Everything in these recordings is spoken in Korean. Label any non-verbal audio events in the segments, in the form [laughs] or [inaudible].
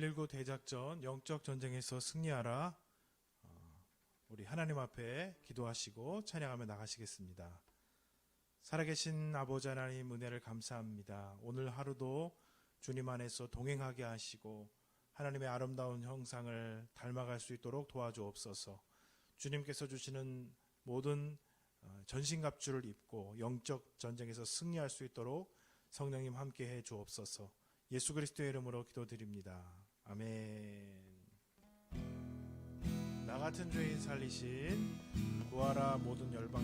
119 대작전 영적 전쟁에서 승리하라. 어, 우리 하나님 앞에 기도하시고 찬양하며 나가시겠습니다. 살아계신 아버지 하나님 은혜를 감사합니다. 오늘 하루도 주님 안에서 동행하게 하시고 하나님의 아름다운 형상을 닮아갈 수 있도록 도와주옵소서. 주님께서 주시는 모든 어, 전신갑주를 입고 영적 전쟁에서 승리할 수 있도록 성령님 함께 해 주옵소서. 예수 그리스도의 이름으로 기도드립니다. 아멘. 나 같은 죄인 살리신 구하라 모든 열방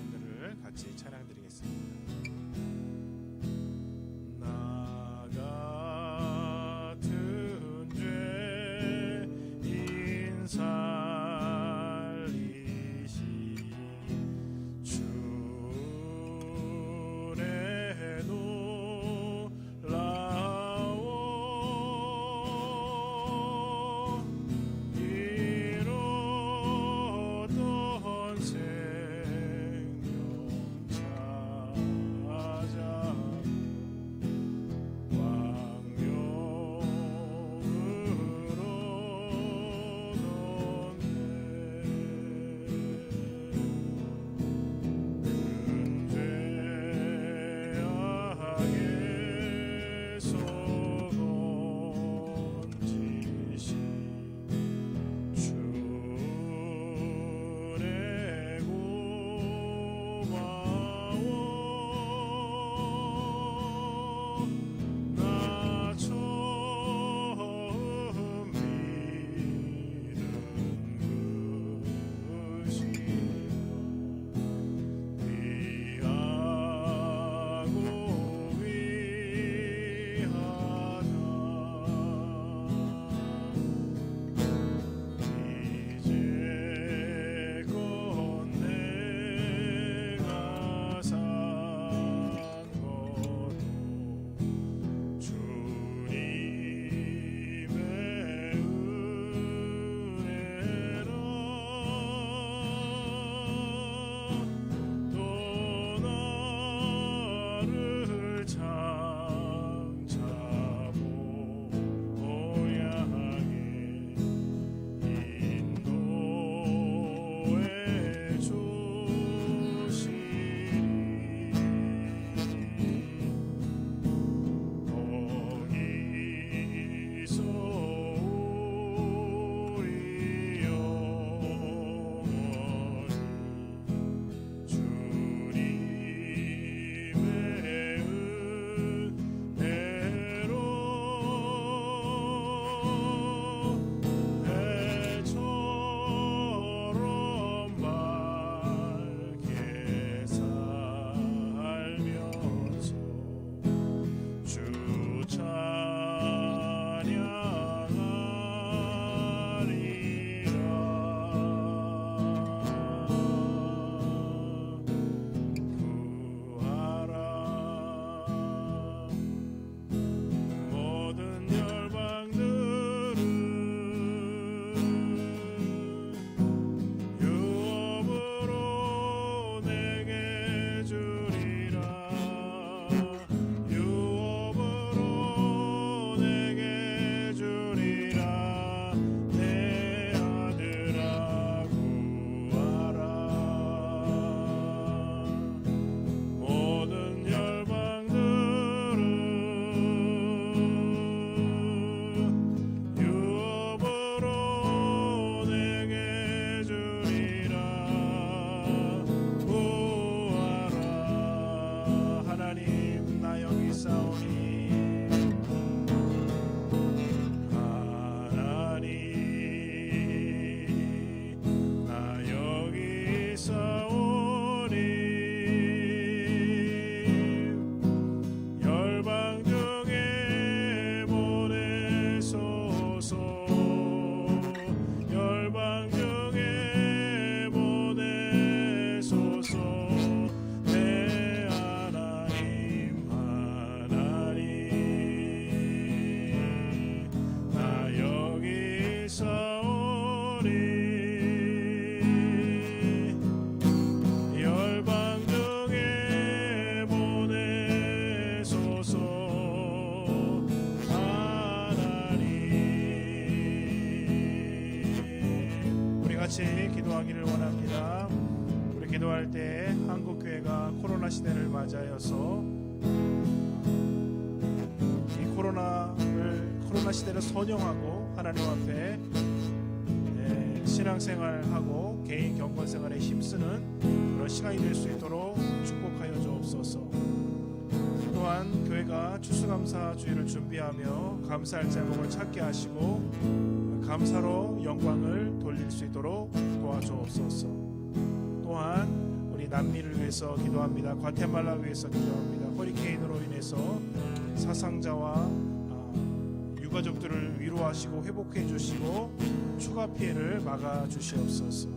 기도하기를 원합니다. 우리 기도할 때 한국 교회가 코로나 시대를 맞아여서 이 코로나를 코로나 시대를 선용하고 하나님 앞에 신앙생활하고 개인 경건 생활에 힘쓰는 그런 시간이 될 수 있도록 축복하여 주옵소서. 또한 교회가 추수감사 주일을 준비하며 감사할 제목을 찾게 하시고 감사로 영광을 돌릴 수 있도록 도와주옵소서. 또한 우리 남미를 위해서 기도합니다. 과테말라 위해서 기도합니다. 허리케인으로 인해서 사상자와 가족들을 위로하시고 회복해 주시고 추가 피해를 막아 주시옵소서.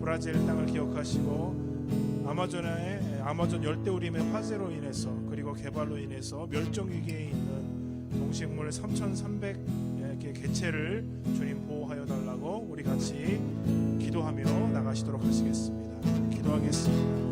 브라질 땅을 기억하시고 아마존의 아마존 열대우림의 화재로 인해서 그리고 개발로 인해서 멸종 위기에 있는 동식물 3,300개 개체를 주님 보호하여 달라고 우리 같이 기도하며 나가시도록 하시겠습니다. 기도하겠습니다.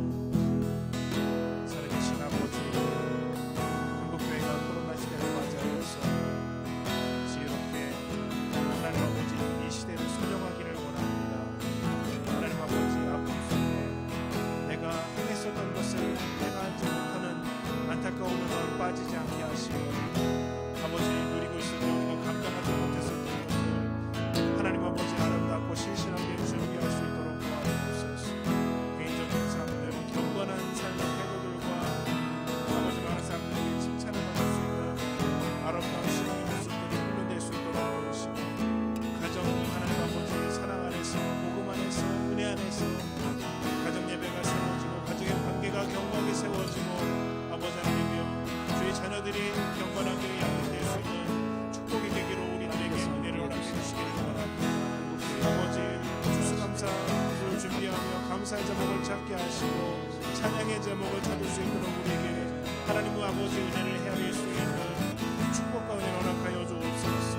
아버지 은혜를 헤아릴 수 있는 축복과 은혜를 허락하여 주옵소서.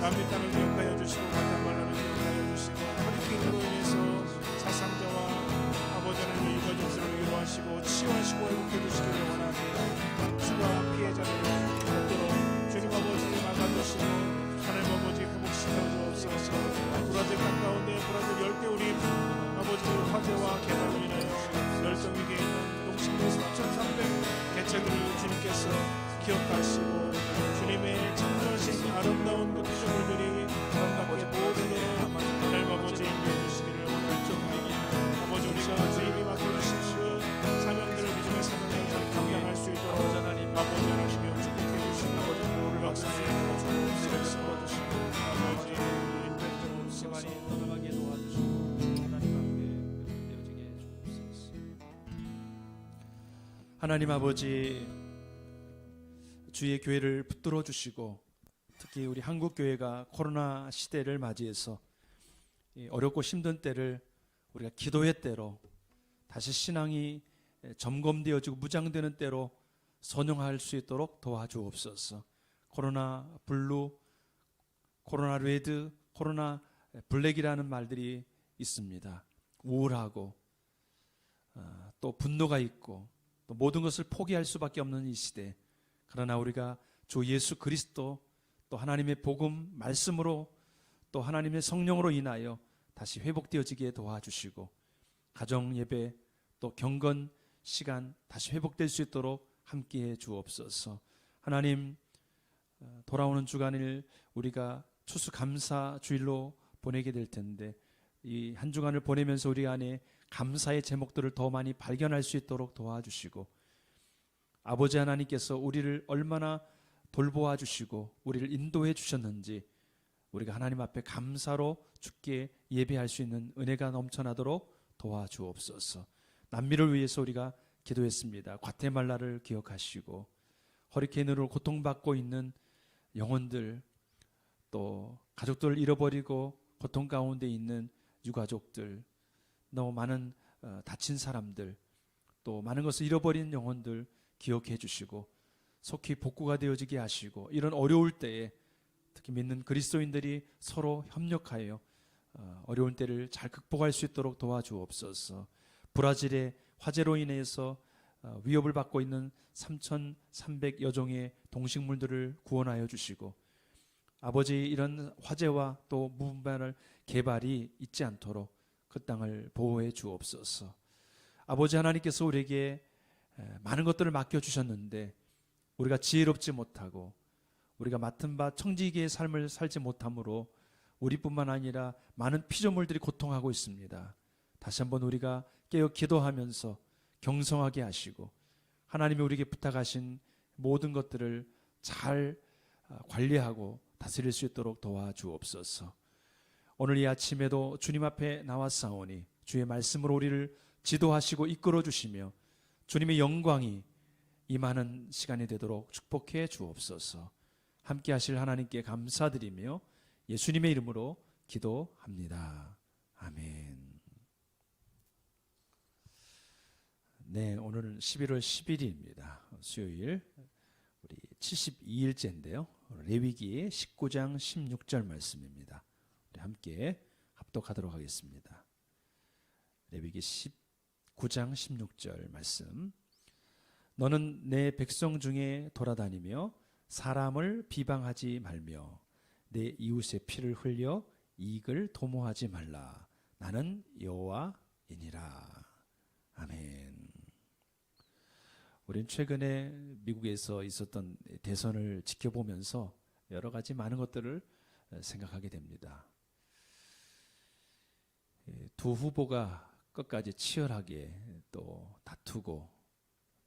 남의 땅을 기억하여 주시고 같은 말로는 기억하여 주시고 허리케인으로 인해서 사상자와 아버지 하나님의 유가족들을 위로하시고 치유하시고 회복해 주시기를 원합니다. 추가 피해자를 없도록 주님 아버지 막아주시고 하나님 아버지 회복시켜 주옵소서. 브라질 가까운데 브라질 열대우림 아버지 화재와 개발 주님께서 기억하시고 주님의 창조하신 아름다운 그 피조물들이 아름답게 모두로 하나님 아버지 인도해 주시기를 원하옵니다 아버지 우리가 주님이 맡겨주신 그 사명들을 믿음의 사명을 잘 감당할 수 있도록 아버지 하나님이 축복해 주시고 우리 아버지 인도해 많이 주옵소서 건강하게 도와주시고 하나님 앞에 되어지게 주옵소서. 하나님 아버지 주의 교회를 붙들어 주시고 특히 우리 한국 교회가 코로나 시대를 맞이해서 이 어렵고 힘든 때를 우리가 기도의 때로 다시 신앙이 점검되어지고 무장되는 때로 선용할 수 있도록 도와주옵소서. 코로나 블루, 코로나 레드, 코로나 블랙이라는 말들이 있습니다. 우울하고 어, 또 분노가 있고 또 모든 것을 포기할 수밖에 없는 이 시대. 그러나 우리가 주 예수 그리스도 또 하나님의 복음 말씀으로 또 하나님의 성령으로 인하여 다시 회복되어지게 도와주시고 가정 예배 또 경건 시간 다시 회복될 수 있도록 함께해 주옵소서. 하나님 어, 돌아오는 주간을 우리가 추수 감사 주일로 보내게 될 텐데 이 한 주간을 보내면서 우리 안에 감사의 제목들을 더 많이 발견할 수 있도록 도와주시고 아버지 하나님께서 우리를 얼마나 돌보아 주시고 우리를 인도해 주셨는지 우리가 하나님 앞에 감사로 주께 예배할 수 있는 은혜가 넘쳐나도록 도와주옵소서. 남미를 위해서 우리가 기도했습니다. 과테말라를 기억하시고 허리케인으로 고통받고 있는 영혼들 또 가족들을 잃어버리고 고통 가운데 있는 유가족들 너무 많은 어, 다친 사람들 또 많은 것을 잃어버린 영혼들 기억해 주시고 속히 복구가 되어지게 하시고 이런 어려울 때에 특히 믿는 그리스도인들이 서로 협력하여 어, 어려운 때를 잘 극복할 수 있도록 도와주옵소서. 브라질의 화재로 인해서 어, 위협을 받고 있는 3,300 여 종의 동식물들을 구원하여 주시고 아버지 이런 화재와 또 무분별 개발이 있지 않도록 그 땅을 보호해 주옵소서. 아버지 하나님께서 우리에게 에, 많은 것들을 맡겨 주셨는데 우리가 지혜롭지 못하고 우리가 맡은 바 청지기의 삶을 살지 못함으로 우리뿐만 아니라 많은 피조물들이 고통하고 있습니다. 다시 한번 우리가 깨어 기도하면서 경성하게 하시고 하나님이 우리에게 부탁하신 모든 것들을 잘 아, 관리하고 다스릴 수 있도록 도와주옵소서. 오늘 이 아침에도 주님 앞에 나왔사오니 주의 말씀으로 우리를 지도하시고 이끌어 주시며 주님의 영광이 임하는 시간이 되도록 축복해 주옵소서. 함께 하실 하나님께 감사드리며 예수님의 이름으로 기도합니다. 아멘. 네, 오늘은 11월 11일입니다. 수요일 우리 72일째인데요. 레위기 19장 16절 말씀입니다. 우리 함께 합독하도록 하겠습니다. 레위기 19장 16절 말씀. 너는 내 백성 중에 돌아다니며 사람을 비방하지 말며 내 이웃의 피를 흘려 이익을 도모하지 말라. 나는 여호와이니라. 아멘. 우린 최근에 미국에서 있었던 대선을 지켜보면서 여러 가지 많은 것들을 생각하게 됩니다. 예, 두 후보가 끝까지 치열하게 또 다투고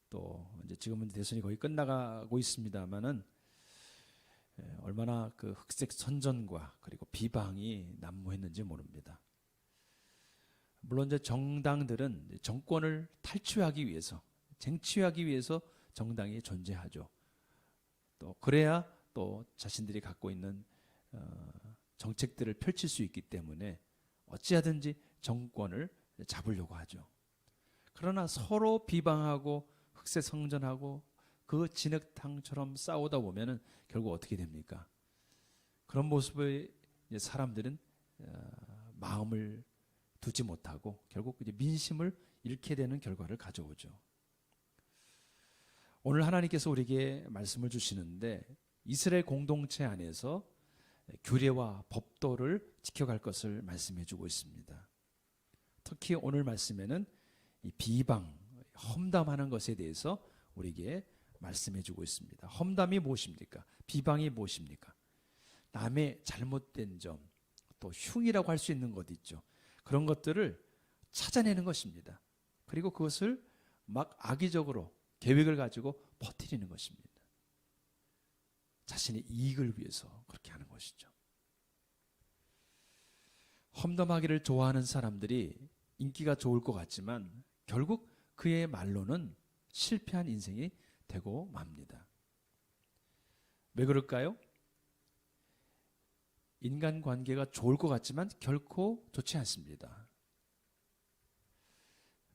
또 이제 지금은 대선이 거의 끝나가고 있습니다만은 예, 얼마나 그 흑색 선전과 그리고 비방이 난무했는지 모릅니다. 물론 이제 정당들은 정권을 탈취하기 위해서 쟁취하기 위해서 정당이 존재하죠. 또 그래야 또 자신들이 갖고 있는 어, 정책들을 펼칠 수 있기 때문에 어찌하든지 정권을 잡으려고 하죠. 그러나 서로 비방하고 흑색 성전하고 그 진흙탕처럼 싸우다 보면은 결국 어떻게 됩니까? 그런 모습에 사람들은 어, 마음을 두지 못하고 결국 이제 민심을 잃게 되는 결과를 가져오죠. 오늘 하나님께서 우리에게 말씀을 주시는데 이스라엘 공동체 안에서 규례와 법도를 지켜갈 것을 말씀해 주고 있습니다. 특히 오늘 말씀에는 이 비방, 험담하는 것에 대해서 우리에게 말씀해 주고 있습니다. 험담이 무엇입니까? 비방이 무엇입니까? 남의 잘못된 점, 또 흉이라고 할 수 있는 것 있죠. 그런 것들을 찾아내는 것입니다. 그리고 그것을 막 악의적으로 계획을 가지고 퍼뜨리는 것입니다. 자신의 이익을 위해서 그렇게 하는 것이죠. 험담하기를 좋아하는 사람들이 인기가 좋을 것 같지만 결국 그의 말로는 실패한 인생이 되고 맙니다. 왜 그럴까요? 인간 관계가 좋을 것 같지만 결코 좋지 않습니다.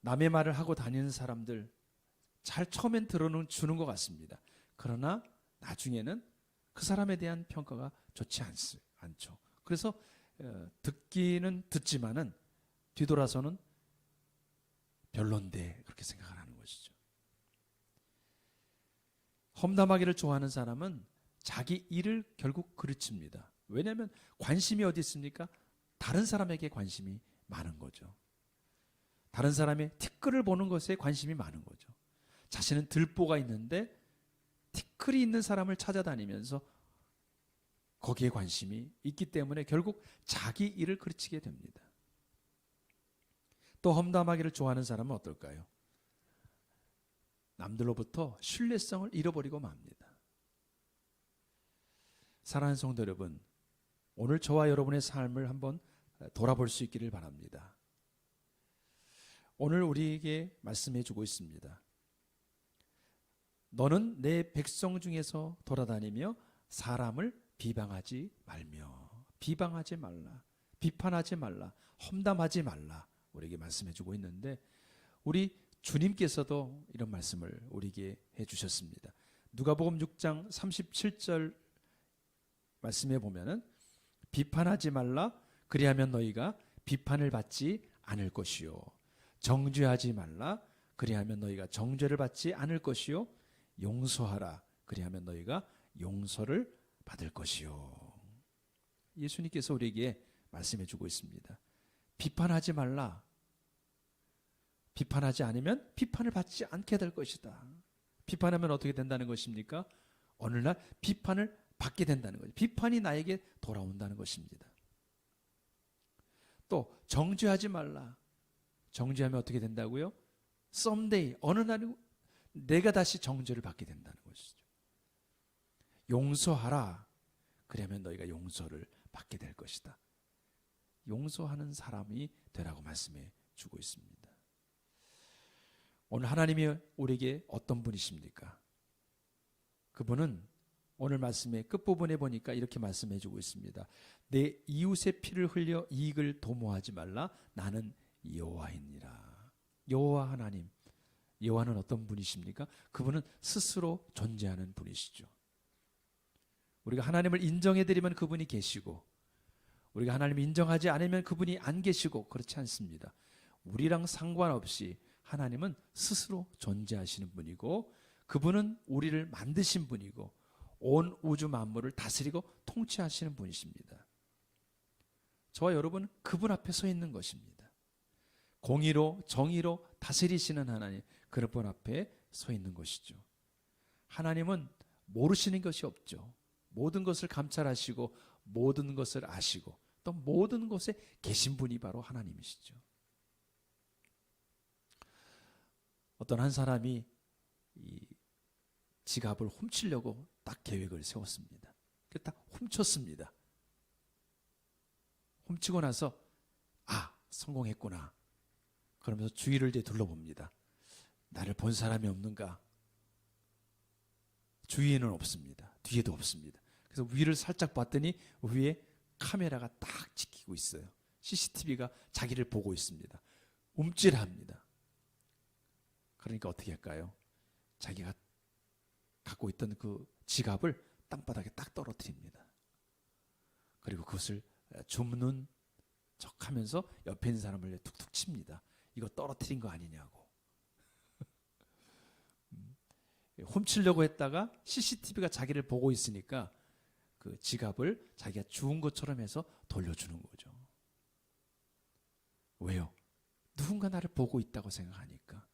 남의 말을 하고 다니는 사람들 잘 처음엔 들어는 주는 것 같습니다. 그러나 나중에는 그 사람에 대한 평가가 좋지 않, 않죠. 그래서 어, 듣기는 듣지만은 뒤돌아서는 별론데 그렇게 생각을 하는 것이죠. 험담하기를 좋아하는 사람은 자기 일을 결국 그르칩니다. 왜냐하면 관심이 어디 있습니까? 다른 사람에게 관심이 많은 거죠. 다른 사람의 티끌을 보는 것에 관심이 많은 거죠. 자신은 들보가 있는데 티끌이 있는 사람을 찾아다니면서 거기에 관심이 있기 때문에 결국 자기 일을 그르치게 됩니다. 또 험담하기를 좋아하는 사람은 어떨까요? 남들로부터 신뢰성을 잃어버리고 맙니다. 사랑하는 성도 여러분, 오늘 저와 여러분의 삶을 한번 돌아볼 수 있기를 바랍니다. 오늘 우리에게 말씀해 주고 있습니다. 너는 내 백성 중에서 돌아다니며 사람을 비방하지 말며 비방하지 말라 비판하지 말라 험담하지 말라 우리에게 말씀해 주고 있는데 우리 주님께서도 이런 말씀을 우리에게 해 주셨습니다. 누가복음 6장 37절 말씀해 보면은 비판하지 말라. 그리하면 너희가 비판을 받지 않을 것이요. 정죄하지 말라. 그리하면 너희가 정죄를 받지 않을 것이요. 용서하라. 그리하면 너희가 용서를 받을 것이요. 예수님께서 우리에게 말씀해 주고 있습니다. 비판하지 말라. 비판하지 않으면 비판을 받지 않게 될 것이다. 비판하면 어떻게 된다는 것입니까? 어느 날 비판을 받게 된다는 거죠. 비판이 나에게 돌아온다는 것입니다. 또 정죄하지 말라. 정죄하면 어떻게 된다고요? someday 어느 날 내가 다시 정죄를 받게 된다는 것이죠. 용서하라. 그러면 너희가 용서를 받게 될 것이다. 용서하는 사람이 되라고 말씀해 주고 있습니다. 오늘 하나님이 우리에게 어떤 분이십니까? 그분은 오늘 말씀의 끝부분에 보니까 이렇게 말씀해 주고 있습니다. 내 이웃의 피를 흘려 이익을 도모하지 말라. 나는 여호와이니라. 여호와 하나님. 여호와는 어떤 분이십니까? 그분은 스스로 존재하는 분이시죠. 우리가 하나님을 인정해 드리면 그분이 계시고 우리가 하나님을 인정하지 않으면 그분이 안 계시고 그렇지 않습니다. 우리랑 상관없이 하나님은 스스로 존재하시는 분이고 그분은 우리를 만드신 분이고 온 우주 만물을 다스리고 통치하시는 분이십니다. 저와 여러분은 그분 앞에 서 있는 것입니다. 공의로 정의로 다스리시는 하나님 그분 앞에 서 있는 것이죠. 하나님은 모르시는 것이 없죠. 모든 것을 감찰하시고 모든 것을 아시고 또 모든 곳에 계신 분이 바로 하나님이시죠. 어떤 한 사람이 이 지갑을 훔치려고 딱 계획을 세웠습니다. 그딱 훔쳤습니다. 훔치고 나서 아 성공했구나. 그러면서 주위를 이제 둘러봅니다. 나를 본 사람이 없는가? 주위에는 없습니다. 뒤에도 없습니다. 그래서 위를 살짝 봤더니 위에 카메라가 딱 찍히고 있어요. CCTV가 자기를 보고 있습니다. 움찔합니다. 그러니까 어떻게 할까요? 자기가 갖고 있던 그 지갑을 땅바닥에 딱 떨어뜨립니다. 그리고 그것을 줍는 척 하면서 옆에 있는 사람을 툭툭 칩니다. 이거 떨어뜨린 거 아니냐고. [laughs] 음, 훔치려고 했다가 CCTV가 자기를 보고 있으니까 그 지갑을 자기가 주운 것처럼 해서 돌려주는 거죠. 왜요? 누군가 나를 보고 있다고 생각하니까.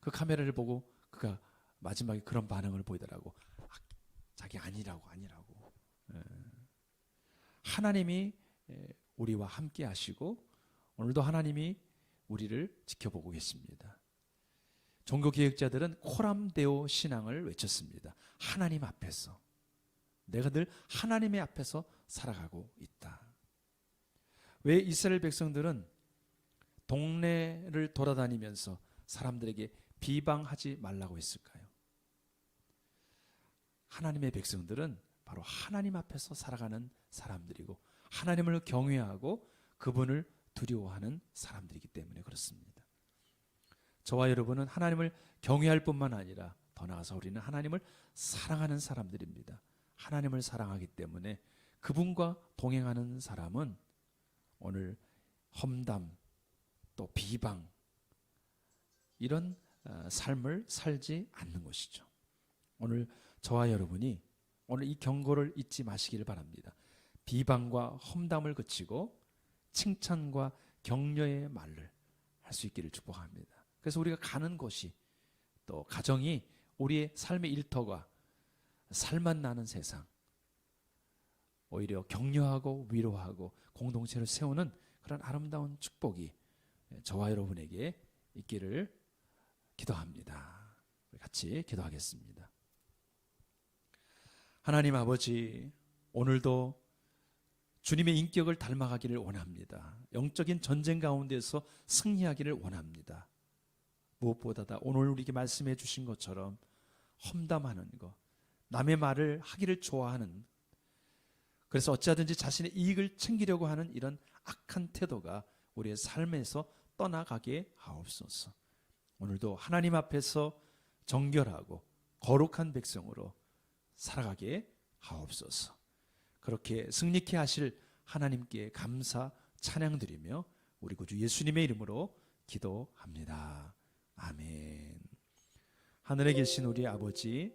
그 카메라를 보고 그가 마지막에 그런 반응을 보이더라고. 아, 자기 아니라고 아니라고. 예. 하나님이 예, 우리와 함께 하시고 오늘도 하나님이 우리를 지켜보고 계십니다. 종교 기획자들은 코람데오 신앙을 외쳤습니다. 하나님 앞에서 내가 늘 하나님의 앞에서 살아가고 있다. 왜 이스라엘 백성들은 동네를 돌아다니면서 사람들에게 비방하지 말라고 했을까요? 하나님의 백성들은 바로 하나님 앞에서 살아가는 사람들이고 하나님을 경외하고 그분을 두려워하는 사람들이기 때문에 그렇습니다. 저와 여러분은 하나님을 경외할 뿐만 아니라 더 나아가서 우리는 하나님을 사랑하는 사람들입니다. 하나님을 사랑하기 때문에 그분과 동행하는 사람은 오늘 험담 또 비방 이런 어, 삶을 살지 않는 것이죠. 오늘 저와 여러분이 오늘 이 경고를 잊지 마시기를 바랍니다. 비방과 험담을 그치고 칭찬과 격려의 말을 할 수 있기를 축복합니다. 그래서 우리가 가는 곳이 또 가정이 우리의 삶의 일터가 살만 나는 세상 오히려 격려하고 위로하고 공동체를 세우는 그런 아름다운 축복이 저와 여러분에게 있기를 기도합니다. 같이 기도하겠습니다. 하나님 아버지, 오늘도 주님의 인격을 닮아가기를 원합니다. 영적인 전쟁 가운데서 승리하기를 원합니다. 무엇보다 다 오늘 우리에게 말씀해 주신 것처럼 험담하는 것, 남의 말을 하기를 좋아하는 그래서 어찌하든지 자신의 이익을 챙기려고 하는 이런 악한 태도가 우리의 삶에서 떠나가게 하옵소서. 오늘도 하나님 앞에서 정결하고 거룩한 백성으로 살아가게 하옵소서. 그렇게 승리케 하실 하나님께 감사 찬양드리며 우리 구주 예수님의 이름으로 기도합니다. 아멘. 하늘에 계신 우리 아버지,